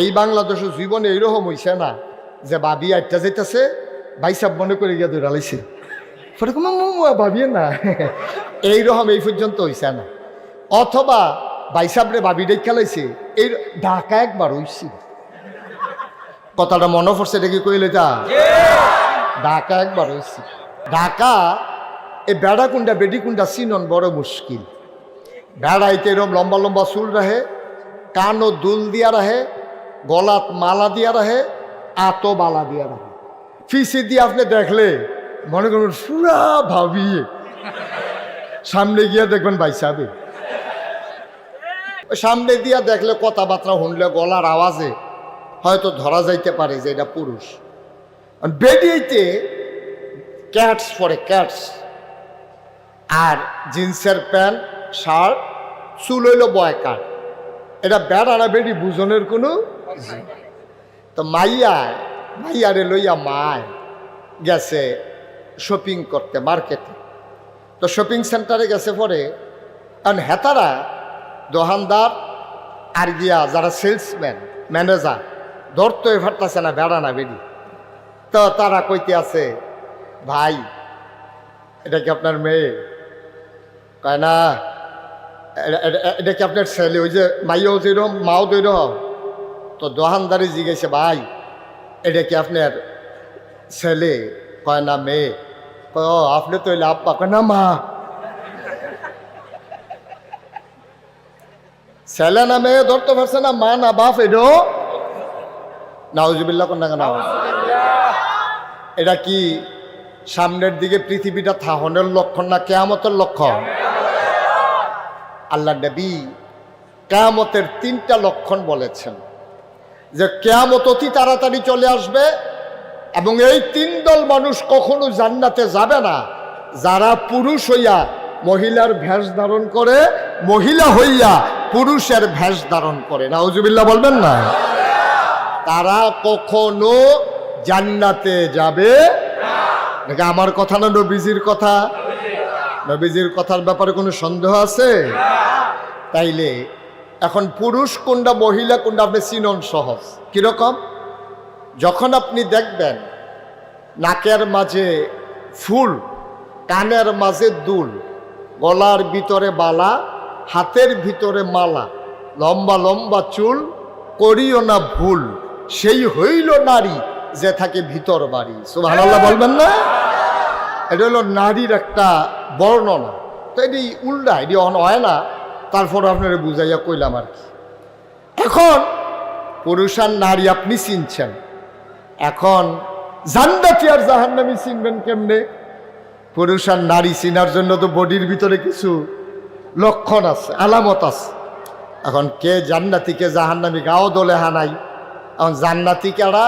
এই বাংলাদেশের জীবনে এইরকম হইছে না যে বাবি আটটা যাইতেছে বাইসাব মনে করে গিয়ে পরে কোনো ভাবিয়ে না। এইরকম এই পর্যন্ত হইছে না। অথবা বাইসাবরে বাবি ডেক খেলাইছে এই ঢাকা একবার হইছি। কথাটা মনে পড়ছে কি কইলে যা ঢাকা একবার হইছি। ঢাকা এই বেড়া কুন্ডা বেডি কুন্ডা চিনন বড় মুশকিল। বেড়াইতে এরম লম্বা লম্বা চুল রাহে কানও দুল দিয়া রাহে গলাত মালা দিয়া রাহে আতো বালা দিয়া রাহে ফিসি দিয়ে আপনি দেখলে মনে করুন পুরা ভাবিয়ে। সামনে গিয়ে দেখবেন বাইসাবে। সামনে দিয়া দেখলে কথাবার্তা শুনলে গলার আওয়াজে হয়তো ধরা যাইতে পারে যে এটা পুরুষ। আর বেরিয়েতে ক্যাটস পরে ক্যাটস। আর জিন্সের প্যান্ট, শার্ট, চুল হইল বয়কার। এটা বেড়া না বেডি বুঝনের কোনো তো মাইয়া, মাইয়ারে লইয়া মায় গেছে শপিং করতে মার্কেটে তো শপিং সেন্টারে গেছে পরে, কারণ হেতারা দোকানদার আর গিয়া যারা সেলসম্যান ম্যানেজার ধরতে ফাটতেছে না বেড়া না, বেডি। তো তারা কইতে আছে, ভাই, এটা কি আপনার মেয়ে? কয়, না এটা কি আপনার ছেলে? ওই যে মাইও যেরকম, মাও যেরকম। তো দোকানদারি জিজ্ঞেসে ভাই এটা কি আপনার ছেলে? কয় না মেয়ে। কয়, আপনি তো এলে আব্বা। কয় না মা। ছেলে না মেয়ে ধরতে পারছে না মা না বাপ এডো নাউজুবিল্লা কোন? না এটা কি সামনের দিকে পৃথিবীটা থাহনের লক্ষণ না কেয়ামতের লক্ষণ? আল্লাহ নবী কেয়ামতের তিনটা লক্ষণ বলেছেন। যে কেয়ামত অতি তাড়াতাড়ি চলে আসবে এবং এই তিন দল মানুষ কখনো জান্নাতে যাবে না। যারা পুরুষ হইয়া মহিলার ভেষ ধারণ করে, মহিলা হইয়া পুরুষের ভেষ ধারণ করে। নাউজুবিল্লাহ বলবেন না? তারা কখনো জান্নাতে যাবে নাকি আমার কথা না নবীজির কথা? নবীজির কথার ব্যাপারে কোনো সন্দেহ আছে? তাইলে এখন পুরুষ কোনটা মহিলা কোনটা আপনি চিনন সহজ কীরকম? যখন আপনি দেখবেন নাকের মাঝে ফুল কানের মাঝে দুল গলার ভিতরে বালা হাতের ভিতরে মালা লম্বা লম্বা চুল করিও না ভুল সেই হইল নারী যে থাকে ভিতর বাড়ি। সুবহানাল্লাহ বলবেন না? এটা হলো নারীর একটা বর্ণনা। তো এটি উল্টা এটি অন হয় না। তারপর আপনারা বুঝাইয়া কইলাম আর কি। এখন পুরুষ আর নারী আপনি চিনছেন। এখন জান্নাতি আর জাহান্নামি চিনবেন কেমনে? পুরুষ আর নারী চিনার জন্য তো বডির ভিতরে কিছু লক্ষণ আছে, আলামত আছে। এখন কে জান্নাতি, কে জাহান্নামি, গাও দলে হানাই। এখন জান্নাতি কারা?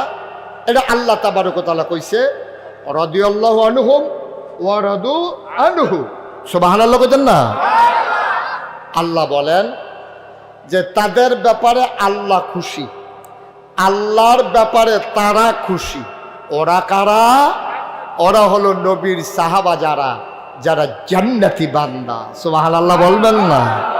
এটা আল্লাহ তাবারকতালা কইছে, রদিয়াল্লাহু আনহুম রাদু আনহু। সুবহানাল্লাহ কইতেন না? আল্লাহ বলেন যে তাদের ব্যাপারে আল্লাহ খুশি। আল্লাহর ব্যাপারে তারা খুশি। ওরা কারা? ওরা হলো নবীর সাহাবা যারা যারা জান্নাতি বান্দা। আল্লাহ বলবেন না।